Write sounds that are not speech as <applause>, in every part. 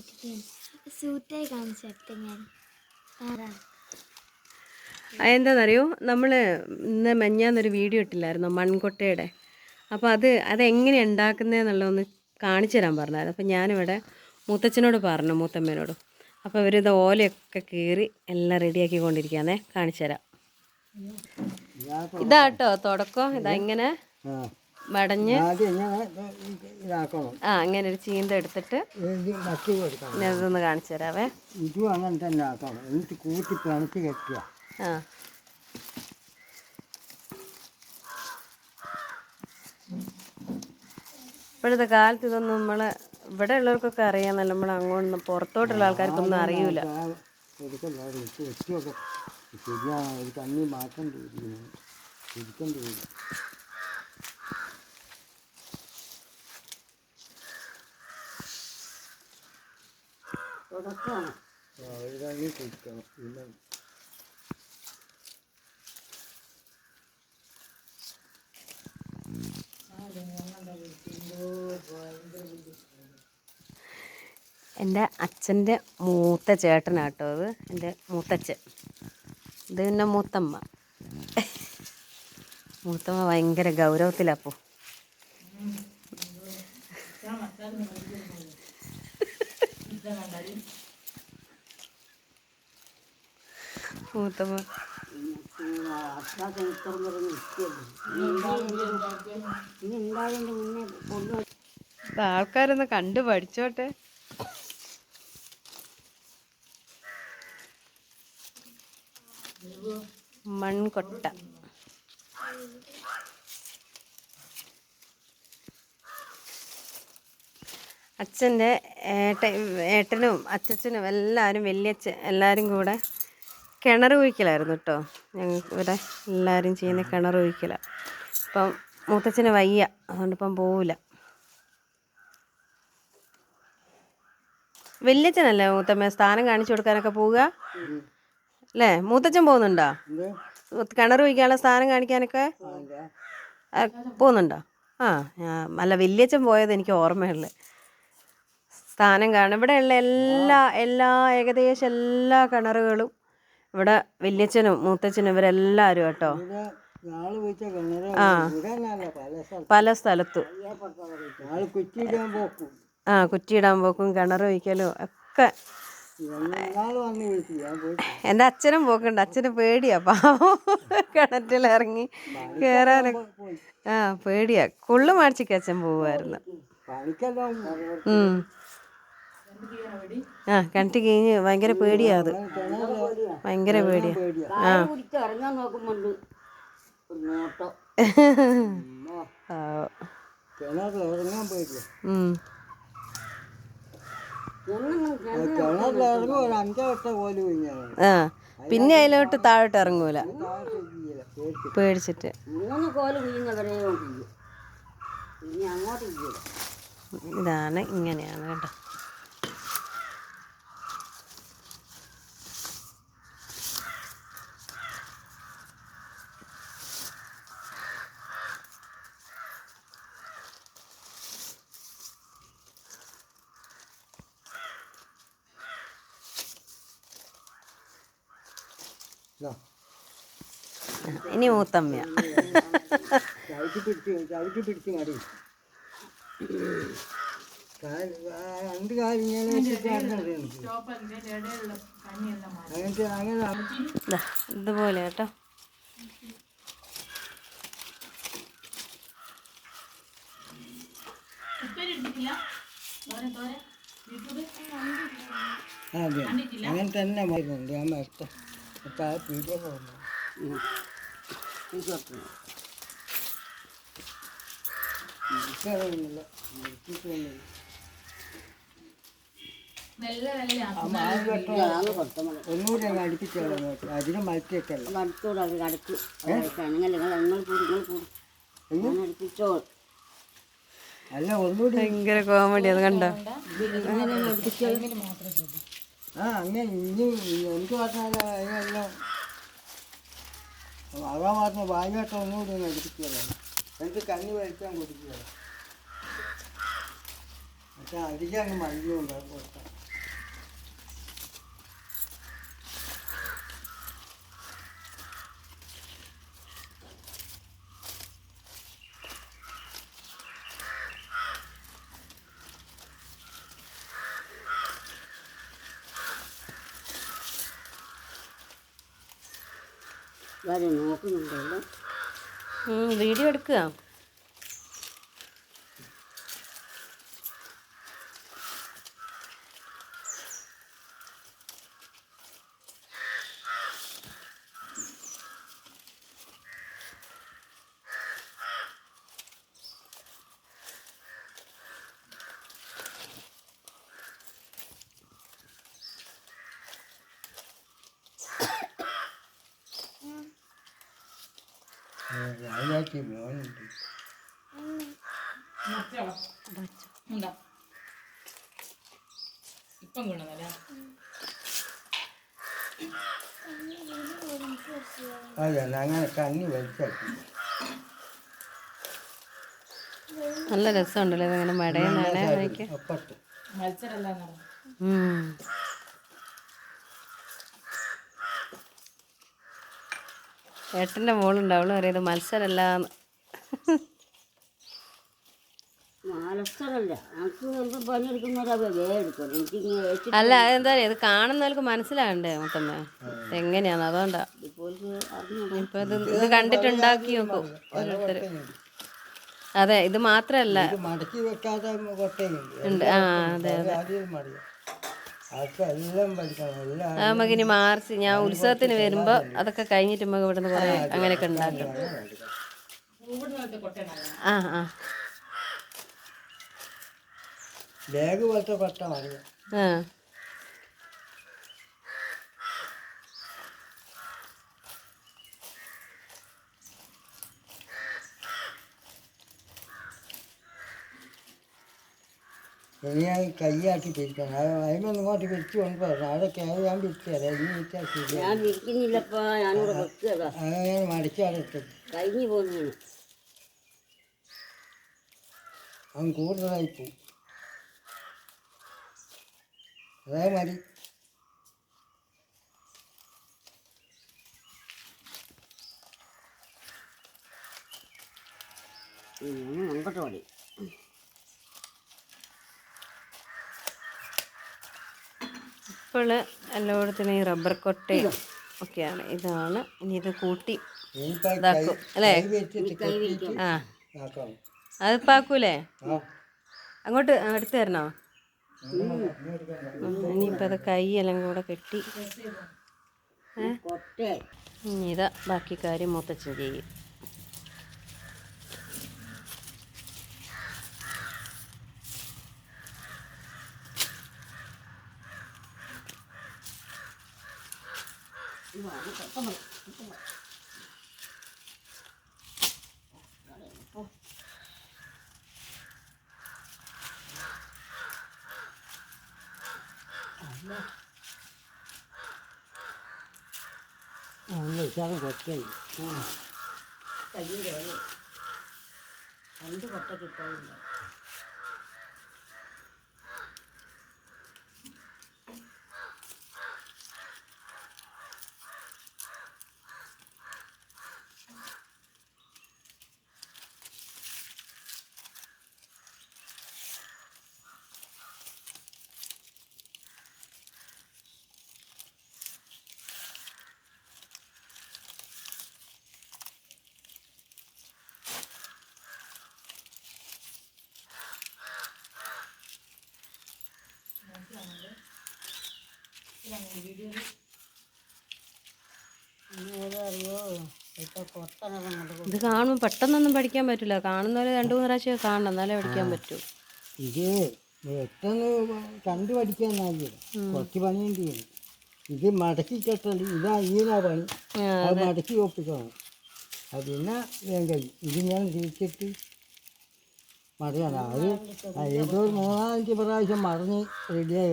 ഇട്ടിട്ട് സൂറ്റായി കാണിച്ചെടുത്ത് ഞാൻ. എന്താണെന്നറിയോ അതെന്താണെന്നറിയോ നമ്മൾ ഇന്ന് മെഞ്ഞാന്നൊരു വീഡിയോ ഇട്ടില്ലായിരുന്നു? മൺകൊട്ടയുടെ. അപ്പോൾ അത് അതെങ്ങനെ ഉണ്ടാക്കുന്നതെന്നുള്ളതൊന്ന് കാണിച്ചു തരാൻ പറഞ്ഞായിരുന്നു. അപ്പോൾ ഞാനിവിടെ മൂത്തച്ഛനോട് പറഞ്ഞു മൂത്തമ്മേനോട്. അപ്പോൾ ഇവരിത് ഓലയൊക്കെ കീറി എല്ലാം റെഡിയാക്കി കൊണ്ടിരിക്കുകയാണേ കാണിച്ചു തരാം. ഇതാട്ടോ തുടക്കം. ഇതാ ഇങ്ങനെ. ഇതാക്കണം. ആ അങ്ങനെ ഒരു ചീന്ത എടുത്തിട്ട് ഇതൊന്ന് കാണിച്ചു തരാവേ. ഇതും അങ്ങനെ തന്നെ ആക്കണം. എന്നിട്ട് കൂട്ടി പിണച്ച് കെട്ടുക. ആ. ഇപ്പോഴത്തെ കാലത്ത് ഇതൊന്നും നമ്മളെ ഇവിടെ ഉള്ളവർക്കൊക്കെ അറിയാമെന്നല്ല നമ്മൾ അങ്ങോട്ട് പുറത്തോട്ടുള്ള ആൾക്കാർക്കൊന്നും അറിയൂല. എടുക്കല്ല ഒറ്റയൊക്കെ ശരിയാണ്. ഒരു കണ്ണി കുടിക്കണം പിന്നെ എന്റെ അച്ഛന്റെ മൂത്ത ചേട്ടനാട്ടോ അത് എന്റെ മൂത്തച്ഛൻ ഇത് പിന്നെ മൂത്തമ്മ മൂത്തമ്മ ഭയങ്കര ഗൗരവത്തിലപ്പോ ആൾക്കാരൊന്ന് കണ്ട് പഠിച്ചോട്ടെ. മൺകൊട്ട. അച്ഛന്റെ ഏട്ട ഏട്ടനും അച്ഛനും എല്ലാവരും വലിയച്ഛൻ എല്ലാവരും കൂടെ കിണർ കുഴിക്കലായിരുന്നു കേട്ടോ ഞങ്ങൾക്ക് ഇവിടെ എല്ലാവരും ചെയ്യുന്ന കിണർ കുഴിക്കലാണ് ഇപ്പം മൂത്തച്ഛന് വയ്യ അതുകൊണ്ട് ഇപ്പം പോവില്ല വലിയച്ഛനല്ലേ മൂത്തമ്മ? സ്ഥാനം കാണിച്ചു കൊടുക്കാനൊക്കെ പോവുക? അല്ലേ? മൂത്തച്ഛൻ പോകുന്നുണ്ടോ? കിണർ കുഴിക്കാനുള്ള സ്ഥാനം കാണിക്കാനൊക്കെ? പോകുന്നുണ്ടോ? ആ അല്ല വലിയച്ഛൻ പോയത് എനിക്ക് ഓർമ്മയുള്ളു. സ്ഥാനം കാണും ഇവിടെയുള്ള എല്ലാ എല്ലാ ഏകദേശം എല്ലാ കിണറുകളും ഇവിടെ വല്യച്ഛനും മൂത്തച്ഛനും ഇവരെല്ലാവരും കേട്ടോ. ആ. പല സ്ഥലത്ത്. ആ കുറ്റിയിടാൻ പോക്കും കിണർ ഒഴിക്കലും ഒക്കെ. എന്റെ അച്ഛനും പോക്കുണ്ട്. അച്ഛന് പേടിയാ പാവം. കിണറ്റിലിറങ്ങി കയറാനൊക്കെ പോയി. ആ പേടിയാ. കൊള്ളു മാടിച്ചിക്ക് അച്ഛൻ പോവുമായിരുന്നു. ആ കിണറ്റ് കഴിഞ്ഞ് ഭയങ്കര പേടിയാ അത്. ഭയങ്കര പേടിയാ. ആ. ആ പിന്നെ അതിലോട്ട് താഴോട്ട് ഇറങ്ങൂല. പേടിച്ചു പേടിച്ചിട്ട്. മൂന്ന് അങ്ങോട്ട് ഇതാണ് ഇങ്ങനെയാണ് കേട്ടോ. ഇനി മൂത്തമ്മ രണ്ട് ഇതുപോലെ കേട്ടോ. അതെ അങ്ങനെ തന്നെ മരുന്നുണ്ട് ഞാൻ മരത്തെ അപ്പം ആ പീഡിയ പോകുന്നു. ഒന്നുകൂടി അങ്ങ് അടുപ്പിച്ചോളാം അതിന് മരത്തേക്കല്ല അല്ല ഒന്നുകൂടി ഭയങ്കര കോമഡി അത് കണ്ടോ? ആ അങ്ങനെ ഇനി എനിക്ക് പറഞ്ഞാലും അതിനെല്ലാം അതാ പറഞ്ഞ ഭാഗ്യമായിട്ട് ഒന്നുകൂടി ഒന്ന് അടുപ്പിച്ചോളാം എനിക്ക് കഞ്ഞി വഴിക്കാൻ കൊടുക്കുകയാണ്. പക്ഷെ അധികം അങ്ങ് മഞ്ഞുണ്ട് കൊടുക്കാം കാര്യം നോക്കുന്നുണ്ടല്ലോ വീഡിയോ എടുക്കുക അതിനകത്ത് മോനുണ്ട് ഉണ്ടാ ഇപ്പം കൊണ്ടുവന്നല്ലേ അതല്ല അങ്ങനെ കണ്ണി വലിച്ചാക്കി നല്ല രസമുണ്ടല്ലോ ഇതങ്ങനെ മടയെന്നാണ് എനിക്ക്. ഏട്ടന്റെ മോളുണ്ട് അവൾ പറയുന്നത് മത്സരമല്ലാന്ന് മത്സരമല്ല അല്ല അതെന്താ ഇത് കാണുന്നവർക്ക് മനസ്സിലാകണ്ടേ മൊത്തം എങ്ങനെയാന്ന് അതുകൊണ്ടാ. ഇപ്പൊ ഇത് ഇത് കണ്ടിട്ടുണ്ടാക്കി നോക്കും. ഓരോരുത്തര്. അതെ ഇത് മാത്രല്ല. ഇത് മടക്കി വെക്കാതെ ഉണ്ട്. ആ അതെ അത്. നമുക്കിനി മാർച്ച് ഞാൻ ഉത്സവത്തിന് വരുമ്പോ അതൊക്കെ കഴിഞ്ഞിട്ട് നമുക്ക് ഇവിടുന്ന് കുറെ അങ്ങനെയൊക്കെ ഉണ്ടാക്കും. ആ ആ. ബാഗ് പോലത്തെ കൊട്ട ആ. ഇനി ഞാൻ കൈയാക്കി പിരിക്കണം അത് അതിനൊന്നും ഇങ്ങോട്ട് പിരിച്ചു കൊണ്ടുപോകണം അതൊക്കെ അത് ഞാൻ ഇനി ഞാൻ ഞാനിവിടെ വെക്കുക കഴിഞ്ഞു അവൻ കൂടുതലായി പോവും അതേ മതി അങ്ങോട്ട് പാടി ഇപ്പോൾ എല്ലായിടത്തും ഈ റബ്ബർ കൊട്ടയും ഒക്കെയാണ്. ഇതാണ്. ഇനി ഇത് കൂട്ടി ഇതാക്കും. അല്ലേ? വെച്ചിട്ട് ആ. അത് പാക്കൂലേ അങ്ങോട്ട് എടുത്തു തരണോ? ഇനിയിപ്പോൾ അത് കൈയെല്ലാം കൂടെ കെട്ടി. ഇതാ ബാക്കി കാര്യം മൊത്തച്ഛൻ ചെയ്യും. അങ്ങനെ ഇതാണ് കൊട്ടയും രണ്ട് കൊട്ട കിട്ടാനില്ല ഇത് കാണുമ്പോൾ പെട്ടെന്നൊന്നും പഠിക്കാൻ പറ്റില്ല. കാണുന്നവരെ രണ്ടു മൂന്ന് പ്രാവശ്യം കാണണം. എന്നാലേ പഠിക്കാൻ പറ്റൂ. ഇത് പെട്ടെന്ന് കണ്ടു പഠിക്കാൻ കുറച്ച് പണിയും ചെയ്യും ഇത് മടക്കി കെട്ടണ്ട്. ഇതാ ഈനാ പണി. അത് മടക്കി ഒപ്പിക്കണം അത് പിന്നെ വേഗം കഴിയും ഇത് ഞാൻ തിരിച്ചിട്ട് മടയാണ് അത് ഏതോ മൂന്നാലഞ്ച് പ്രാവശ്യം മറിഞ്ഞ് റെഡിയായി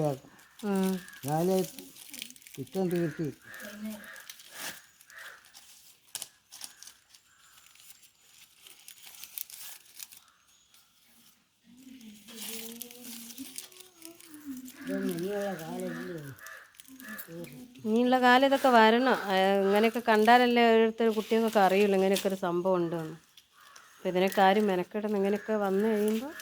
ഉം. എന്നാലേ കുറ്റം തീർത്തി ഇനിയുള്ള കാലം ഇതൊക്കെ വരണം. ഇങ്ങനെയൊക്കെ കണ്ടാലല്ലേ ഓരോരുത്തർ കുട്ടികൾക്കൊക്കെ അറിയുള്ളൂ ഇങ്ങനെയൊക്കെ ഒരു സംഭവം ഉണ്ടെന്ന്. അപ്പോൾ ഇതിനൊക്കെ ആരും മെനക്കെടുന്ന് ഇങ്ങനെയൊക്കെ വന്നു കഴിയുമ്പോൾ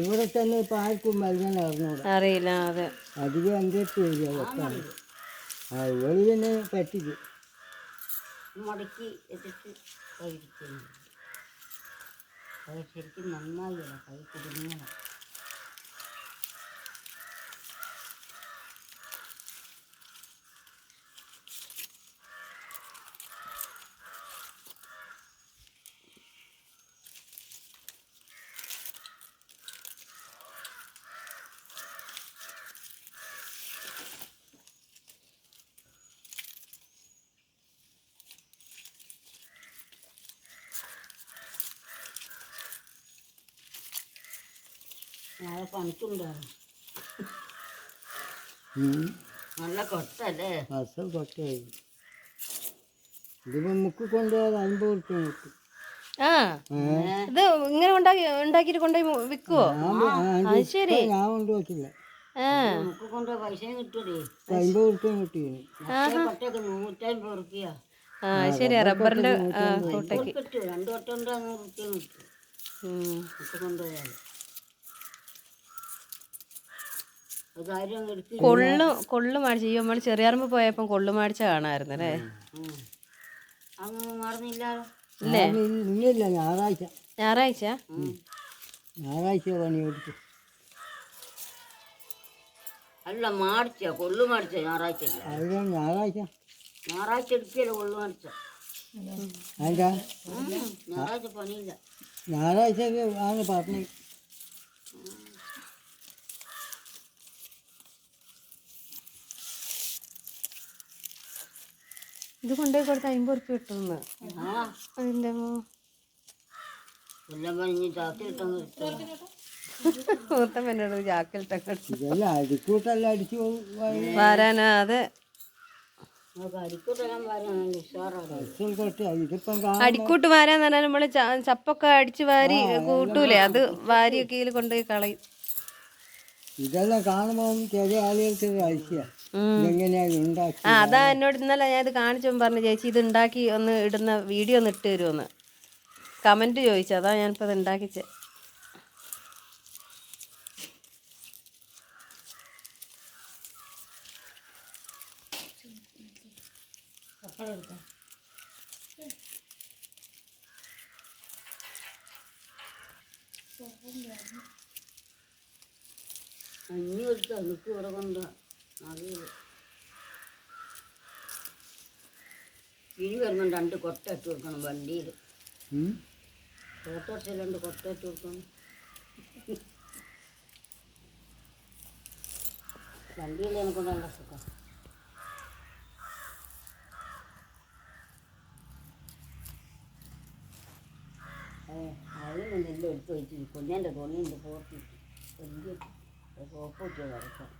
ഇവിടെ തന്നെ ഇപ്പം ആർക്കും മരുന്ന് അറിഞ്ഞൂടാ. അറിയില്ല അതെ. അധികം എന്റെ അടുത്ത് വരിക വെക്കാൻ ആ ഇവൾ പിന്നെ പറ്റിക്കും മുടക്കി എടുത്ത് കഴിക്കുന്നു അത് ശരിക്കും നന്നായി കൈ കുടുങ്ങണം നാളെ നല്ല കൊട്ടല്ലേ? മുക്ക് അൻപത് കിട്ടും. ആ ഇത് ഇങ്ങനെ ഉണ്ടാക്കി കൊണ്ടുപോയി വിൽക്കുവോ അത് ശരി. ഞാൻ കൊണ്ടുപോയിട്ടില്ല. ആ. നമുക്ക് കൊണ്ട് പൈസയും കിട്ടൂലേ? അൻപത് റുപ്യ കിട്ടിയിരുന്നു മറ്റേ കൊട്ടയ്ക്ക് നൂറ്റമ്പത് റുപ്യ ആ ശരി റബ്ബറിന്റെ ആ, രണ്ടു കിട്ടും ഉണ്ട് നൂറ്. കൊണ്ടുപോയാൽ ഒരു കാര്യം എടുത്ത് കൊള്ളു കൊള്ളു മാടിച്ച. ഈ നമ്മൾ ചെറിയാറുമ്പ് പോയപ്പം കൊള്ളു മേടിച്ച കാണാമായിരുന്നു അല്ലേ ഇല്ലേ? ഞായറാഴ്ച. ഞായറാഴ്ച? ഞായറാഴ്ച പണി കൊടുത്തു അല്ല മാടിച്ച കൊള്ളു മാടിച്ച ഞായറാഴ്ച ഞായറാഴ്ച. ഞായറാഴ്ച എടുക്കല്ലോ കൊള്ളു മാടിച്ച? ഞായറാഴ്ച പണിയില്ല. ഞായറാഴ്ച ആണ് പറഞ്ഞത്. ഇത് കൊണ്ടുപോയി കൊടുത്ത അമ്പത് ഉറുപ്പ്യ കിട്ടുമെന്ന്. ആ അതിന്റെ മൂത്തമ്മനോട് അടിക്കൂട്ടെല്ലാം അടിച്ചു വരാനാതെ. അടിക്കൂട്ട് വാരാന്ന് പറഞ്ഞാൽ നമ്മൾ ചപ്പൊക്കെ അടിച്ച് വാരി കൂട്ടൂലേ? അത് വാരിയൊക്കെ ഇതിൽ കൊണ്ടുപോയി കളയും. ഇതെല്ലാം കാണുമ്പോൾ ചെറിയ ആളുകൾക്ക് ഉണ്ടാക്കി ആ അതാ എന്നോട് ഇന്നലെ ഞാൻ ഇത് കാണിച്ചു പറഞ്ഞു ചേച്ചി ഇത് ഉണ്ടാക്കി ഒന്ന് ഇടുന്ന വീഡിയോ ഒന്ന് ഇട്ട് തരുമെന്ന് കമന്റ് ചോദിച്ചു അതാ ഞാനിപ്പോൾ ഇത് ഉണ്ടാക്കിച്ചേ. പപ്പടം എടുക്കാം അഞ്ഞു കൊടുത്ത എനിക്ക് ഇവിടെ കൊണ്ട്. അറിയില്ല. ഇനി വരുന്ന രണ്ട് കൊട്ട ഇട്ട് കൊടുക്കണം വണ്ടിയിൽ. ഓട്ടോറിക്ഷയിൽ രണ്ട് കൊട്ട ഇട്ട് കൊടുക്കണം. വണ്ടിയിൽ എനിക്ക് നല്ല സുഖം. അതിന് നെല്ല് എടുത്ത് വെച്ചിരിക്കും കുഞ്ഞന്റെ തുണിയുണ്ട് സോപ്പ് വെച്ച് വരക്കാം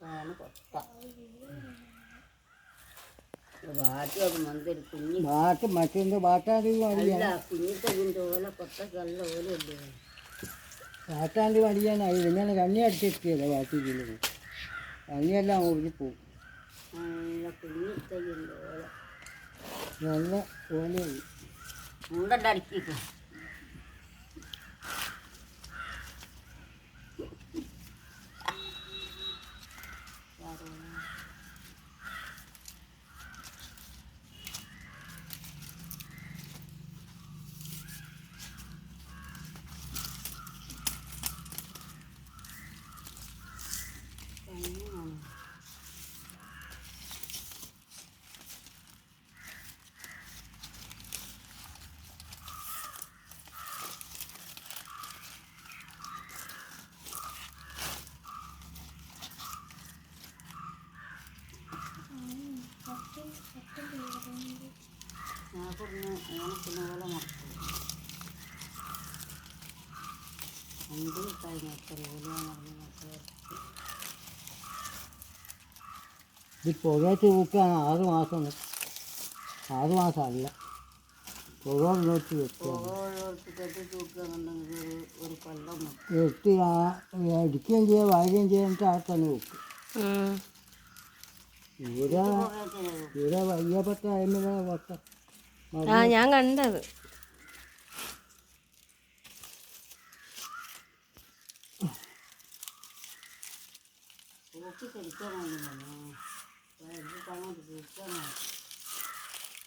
അതാണ് കൊട്ട കുഞ്ഞി. ബാട്ട് ബാട്ടാണ്ട് അല്ല ഓലല്ലേ ബാട്ടാണ്ട് വടിയാനായി. ഇങ്ങനെ കണ്ണി അടിച്ചിട്ടില്ല ബാട്ടിക്കില്ല കണ്ണിയെല്ലാം ഓടി പോകും നല്ല കുഞ്ഞിത്തെ ഇതിന്റെ ഓല. നല്ല ഓലയായി. മുണ്ടന്റെ അടുക്കിക്കോ പോലെ മറക്കും അഞ്ച് കഴിഞ്ഞ എത്ര ഓലയാന്ന് ഇത് പുകച്ച് തൂക്കാൻ ആറ് മാസം ആറ് മാസം അല്ല പുക നോക്കി വെക്കുക വെട്ടി അടിക്കുകയും ചെയ്യുക വാരുകയും ചെയ്യാനിട്ട് ആ തന്നെ വെക്കും. ഇവിടെ ഇവിടെ വയ്യപ്പെട്ട അയിമകളെ വട്ട. ആ ഞാൻ കണ്ടത്.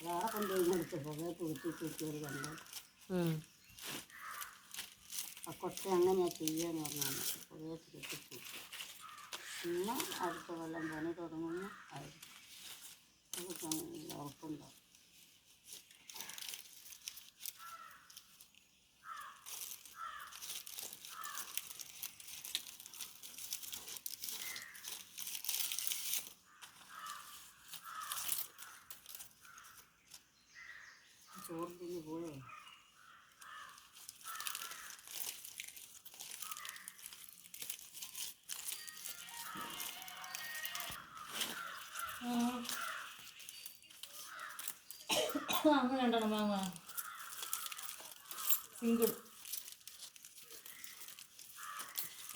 വേറെ കൊണ്ടുപോയി കൊടുത്ത് പുകയെ കുത്തി കുത്തിയൊരു കണ്ട്. ആ കൊട്ട അങ്ങനെയാണ് ചെയ്യാന്ന് പറഞ്ഞാൽ പുകയെ കുത്തി കുത്തി പിന്നെ അടുത്ത കൊല്ലം പണി തുടങ്ങുന്നു. ആയിരിക്കും ഉറപ്പുണ്ടാവും ചോറ് തിന്ന് പോയോ അങ്ങനെ രണ്ടെണ്ണം വാങ്ങാം സിംഗിൾ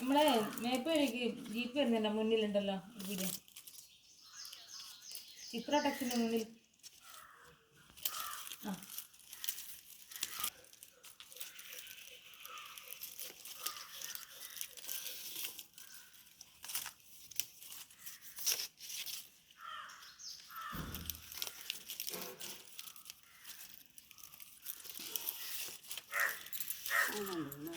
നമ്മളെ മേപ്പേക്ക് ജീപ്പ് വരുന്നുണ്ട് മുന്നിലുണ്ടല്ലോ ഇവിടെ ചിത്ര ടെക്സിന്റെ മുന്നിൽ ഓലക്കണ്ണി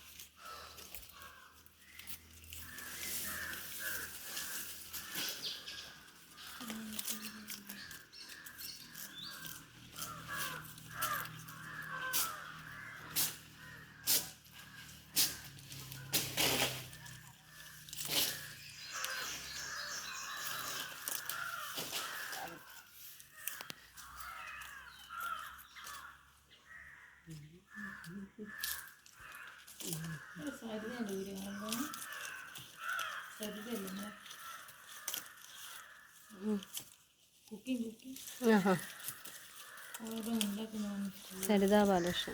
Aha. Seri daha bağlaşın.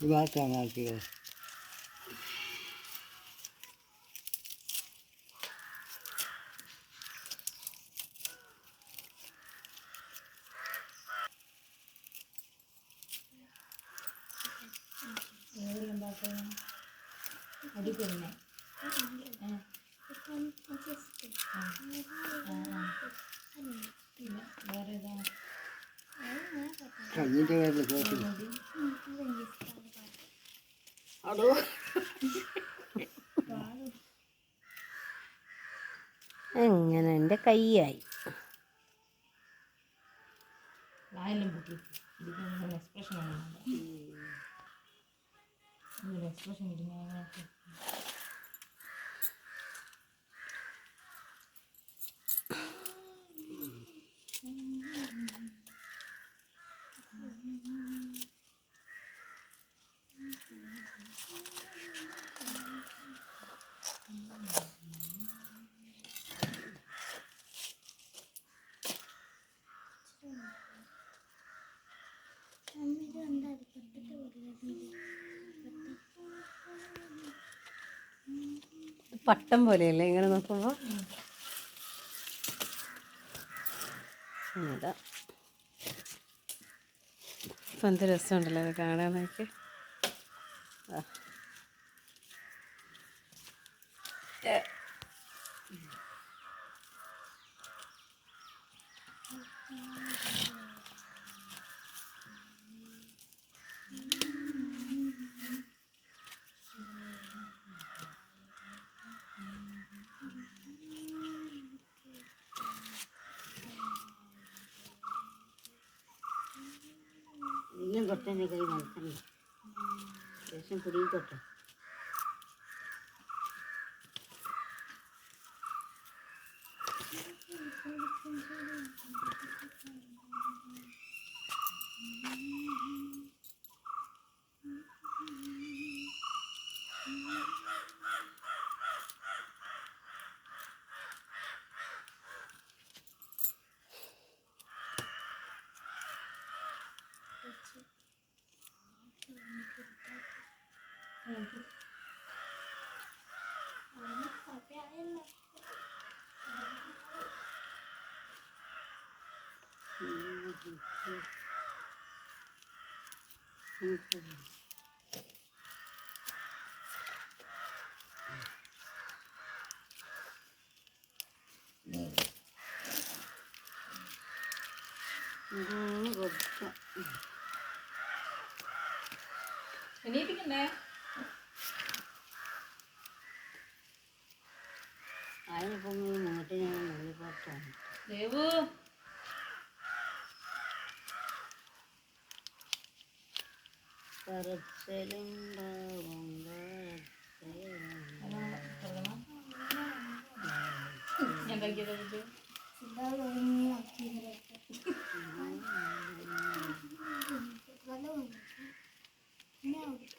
Güzel temel diyor. അടോ എങ്ങനെ എന്റെ കൈയായി വായെല്ലാം പൊട്ടി ഇതിന് എക്സ്പ്രഷൻ ആണ് എക്സ്പ്രഷൻ ഇടുന്ന അമ്മ ഇത് എന്താ പൊട്ടിട്ട് കൊടുക്കുന്നത് പട്ടം പോലെയല്ലേ ഇങ്ങനെ നോക്കുമ്പോൾ എന്ത് രസമുണ്ടല്ലോ അത് കാണാനൊക്കെ ആ. Thank you. എണീപ്പിക്കണ്ടേ? അതിനിപ്പം ഞാൻ മുകളിൽ നുള്ളിപ്പോട്ടാണ് ദേവു! കരച്ചിലുണ്ടാവും. ഞാൻ കഴിക്കാതെ കുട്ടി ഇതാ ഉറങ്ങി ആക്കിയതിലൊക്കെ നല്ല ഉണ്ട്. പിന്നെ അവിടുത്തെ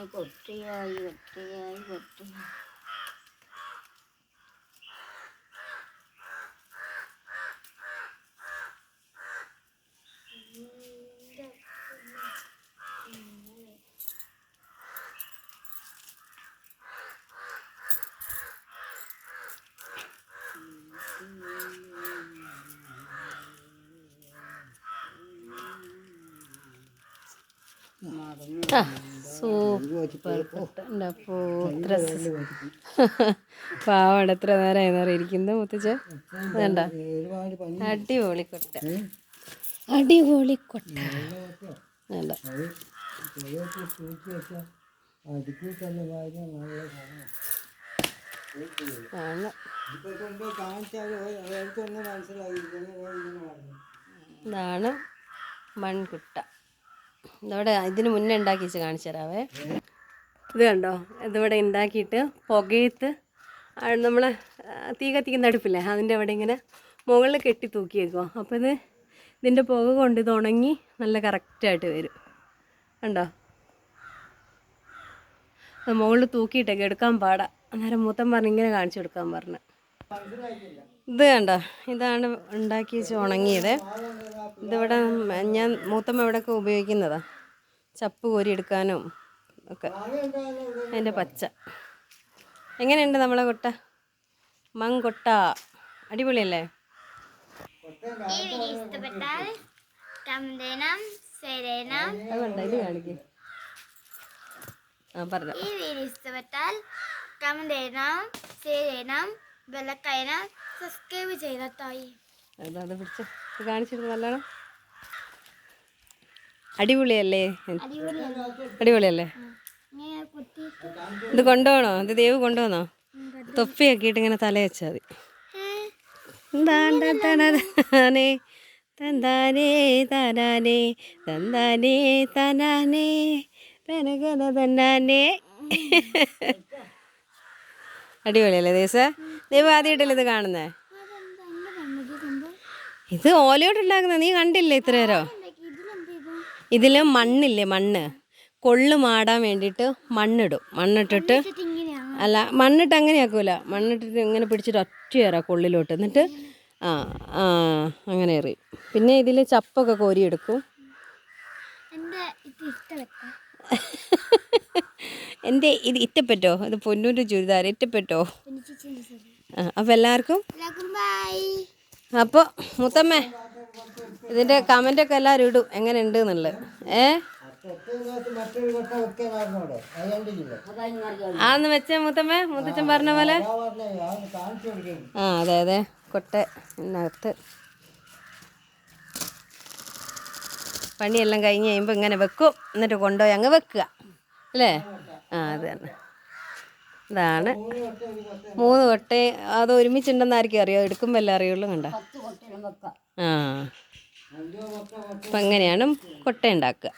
അങ്ങനെ കൊട്ടിയായി കൊട്ടിയായി കൊട്ടിയായി മറന്നു സൂപ്പർ എന്റെ അപ്പോ ഇത്ര പാവാണ് എത്ര നേരമായി നേരം ഇരിക്കുന്നത് മുത്തച്ഛ വേണ്ട. അടിപൊളി കൊട്ട. അടിപൊളി കൊട്ട. വേണ്ട. ഇതാണ് മൺകുട്ട. ഇതോടെ ഇതിന് മുന്നേ ഉണ്ടാക്കി വെച്ച് കാണിച്ചു തരാവേ. ഇത് കണ്ടോ? ഇതിവിടെ ഉണ്ടാക്കിയിട്ട് പുകയത്ത് നമ്മൾ തീ കത്തിക്കുന്ന അടുപ്പില്ലേ? അതിന്റെ അവിടെ ഇങ്ങനെ മുകളിൽ കെട്ടി തൂക്കി വെക്കുക അപ്പോൾ ഇത് ഇതിന്റെ പുക കൊണ്ട് ഇത് ഉണങ്ങി നല്ല കറക്റ്റായിട്ട് വരും. കണ്ടോ? മുകളിൽ തൂക്കിയിട്ടൊക്കെ എടുക്കാൻ പാടാ. അന്നേരം മൂത്തം പറഞ്ഞ് ഇങ്ങനെ കാണിച്ചു കൊടുക്കാൻ പറഞ്ഞു. ഇത് കണ്ടോ? ഇതാണ് ഉണ്ടാക്കി വെച്ച് ഉണങ്ങിയത്. ഇതിവിടെ ഞാൻ മൂത്തമ്മ ഇവിടെയൊക്കെ ഉപയോഗിക്കുന്നതാണ് ചപ്പ് കോരി എടുക്കാനും ഒക്കെ. അതിന്റെ പച്ച. എങ്ങനെയുണ്ട് നമ്മളെ കൊട്ട? മങ്കൊട്ട. അടിപൊളിയല്ലേ? ഈ വീഡിയോ ഇഷ്ടപ്പെട്ടാൽ കമന്റ് ചെയ്യണം ഷെയർ ചെയ്യണം ബെല്ലക്കയണം സബ്സ്ക്രൈബ് ചെയ്തോയി അത് അത് പിടിച്ച് കാണിച്ചിരുന്നു നല്ലോണം? അടിപൊളിയല്ലേ? അടിപൊളിയല്ലേ? ഇത് കൊണ്ടുപോകണോ? ഇത് ദേവ് കൊണ്ടുപോകണോ തൊപ്പിയാക്കിയിട്ട് ഇങ്ങനെ തല വെച്ചാൽ മതി. തന്താനേ തന്താനേ തനാനേ തന്താനേ തനാനേ തനകന തന്നാനേ. അടിപൊളിയല്ലേ ദേശ ദേവ് ആദ്യമായിട്ടല്ലേ ഇത് കാണുന്നേ? ഇത് ഓലയോട്ടുണ്ടാക്കുന്ന നീ കണ്ടില്ലേ ഇത്ര നേരം? ഇതിൽ മണ്ണില്ലേ മണ്ണ്. കൊള്ളു മാടാൻ വേണ്ടിയിട്ട് മണ്ണിടും. മണ്ണിട്ടിട്ട് അല്ല മണ്ണിട്ട് അങ്ങനെ ആക്കൂല. മണ്ണിട്ടിട്ട് ഇങ്ങനെ പിടിച്ചിട്ട് ഒറ്റ ഏറാം കൊള്ളിലോട്ട്. എന്നിട്ട് ആ ആ അങ്ങനെ എറിയും. പിന്നെ ഇതിൽ ചപ്പൊക്കെ കോരിയെടുക്കും. എന്റെ ഇത് ഇഷ്ടപ്പെട്ട <laughs> എന്റെ ഇത് ഇറ്റപ്പറ്റോ ഇത് പൊന്നൂന്റെ ചുരിദാർ ആ അപ്പോൾ എല്ലാവർക്കും അപ്പോൾ മുത്തമ്മേ ഇതിന്റെ ഒക്കെ എല്ലാവരും ഇടും. എങ്ങനെയുണ്ട് എന്നുള്ളത് ഏ? ആന്ന് വെച്ചേ മുത്തമ്മേ. മുത്തച്ഛൻ പറഞ്ഞ പോലെ. ആ അതെ അതെ. കൊട്ട ഇതിനകത്ത്. പണിയെല്ലാം കഴിഞ്ഞ് കഴിയുമ്പോൾ ഇങ്ങനെ വെക്കും. എന്നിട്ട് കൊണ്ടുപോയി അങ്ങ് വെക്കുക. അല്ലേ? ആ അത് തന്നെ. ഇതാണ്. മൂന്ന് കൊട്ടയും അത് ഒരുമിച്ചുണ്ടെന്നായിരിക്കും അറിയോ. എടുക്കുമ്പോൾ എല്ലാം അറിയുള്ളൂ കണ്ട? അപ്പം അങ്ങനെയാണ് കൊട്ട ഉണ്ടാക്കുക.